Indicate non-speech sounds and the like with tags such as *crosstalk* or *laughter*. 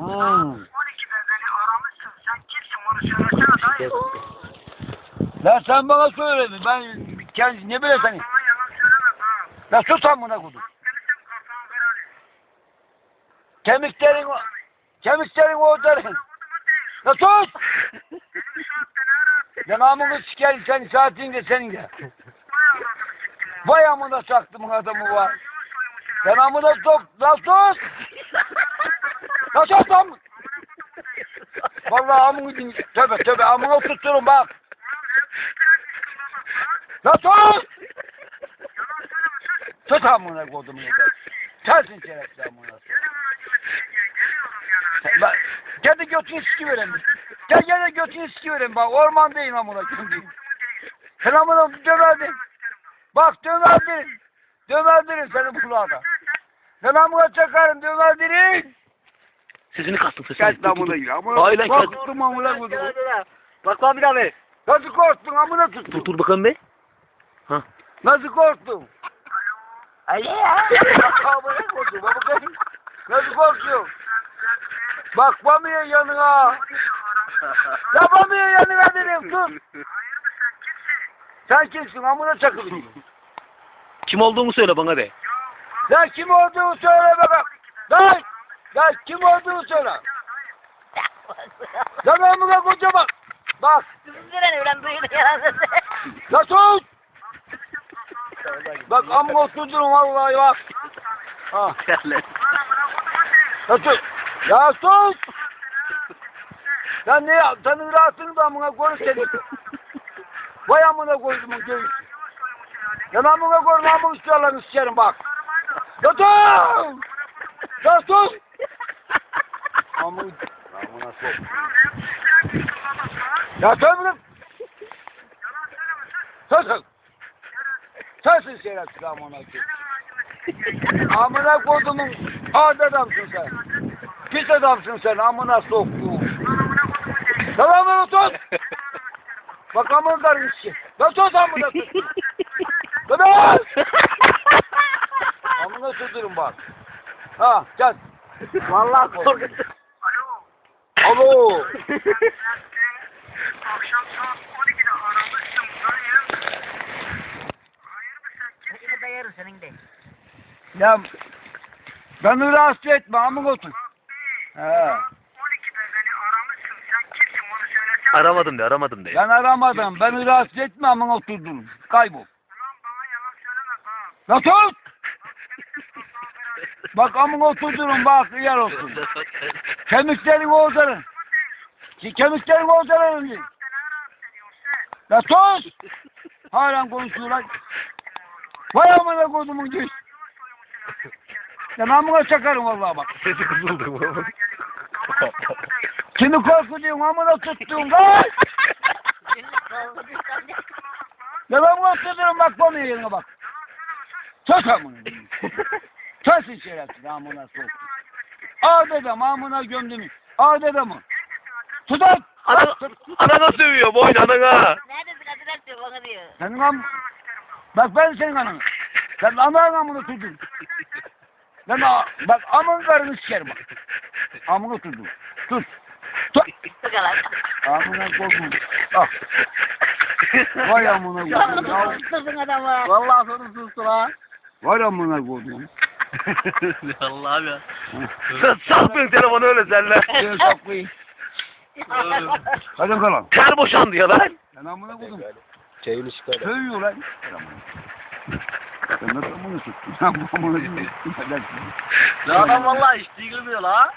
Ha. 12'de beni aramışsın. Sen kimsin onu söylesene dayı. Ya sen bana söyledin. Ben kendi ne bileyim seni. Bana yalan söyleme ha. Ya sus amına kodum. Bak gelirsen kafan kırarım. Kemiklerin o. Kemiklerin o derin. Kodumu değil. Sus. Benim saatte ne arattın? Yanağımı sikerim senin saatin de senin de. Vay siktim amına çaktım adamı var. Yanağımı da sok. La sus. Sus lan. Vallahi amını din. Tövbe tövbe amına tutturun bak. Sus. Sus amına kodumu ya. Sensin şerefsiz amına. Ben, gel de götünü sikiverelim. Gel gel de götünü sikiverelim bak ormandayım amına koyayım. Sen amına döverdin. Bak döverdirin. Döverdirin seni kulağına. Sen amına çakarım döverdirin. Sesini kastım sesini. Gel lan amına gir. Amına Hayır lan, gel. korktum amına koydum. Bak lan bir daha be. Nasıl korktun amına Dur tuttun. dur bakalım be. Ha. Nasıl korktun? Alo ya. Amına koydum. Bak bakayım. Nasıl korktun? Bak Bamiye yanına. Ya Bamiye yanına dedim dur. Sen kimsin amına çakılayım. Kim olduğunu söyle bana be. Ya kim olduğunu söyle bakalım. Lan! Ya kim olduğunu söyle. Lan amına koca bak. Bak. Ya sus. Bak amma oturdun vallahi bak. Ha. Ya sus. Ya sus. Sen ne ya? Senin rahatını da amına koy seni. Vay amına koydum göğüs. Ya amına koy namını istiyorlar sikerim bak. Ya sus. Ya sus. Amına amına sok. Ya sus lan. Sus. Sensin şerefsiz amına koyayım. Amına kodumun ağır adamsın sen. Pis adamsın sen amına soktuğum. Lan amına tut. Bak amına karın işi. Lan tut amına tut. Lan Amına tuturum bak. Ha gel. Vallahi korktum. Alo. Alo. Akşam saat 12'de aramışsın dayı. Hayırdır sen kimsin? Ya beni rahatsız etme amına tut. He. 12'de beni aramışsın. Sen kimsin onu söylesene. Aramadım de aramadım de. Ben aramadım. Beni rahatsız etme amına oturdun. Kaybol. Ulan bana yalan söyleme ha. La tut. Bak amına oturdun bak yer olsun. *laughs* Kemiklerin. Ki Kemiklerin sen? La sus. Halen konuşuyorlar. Vay amına kodumun güç. Ben amına çakarım vallahi bak. Sesi kızıldı bu. Kimi korkutuyorsun amına tuttuğun lan. Ya ben bunu tutuyorum bak konuya yerine bak. Sus amına. Sensin şerefsiz amına sok. Ağ dedem amına gömdüm. Ağ dedem. Tutak. Ana, anana sövüyor boyun anana. Neredesin adres diyor bana diyor. Senin am... Bak ben senin ananı. Sen anan amını tutun. Ben a... bak amın karını sikerim bak. Amını tutun. Tut. Tut. Amına koydum. Ah. Vay amına adamı. Vallahi sana sustu la. Vay amına koydum. *laughs* Allah'ım ya. Sen saklıyorsun telefonu öyle senle. *laughs* Gel saklayayım. Hadi kalan. Ter boşandı ya lan. Sen amına koydum. Çayını çıkar. Sövüyor lan. Sen nasıl amına tuttun? Sen bu amına koydum. Ya adam vallahi içtiği görmüyor la.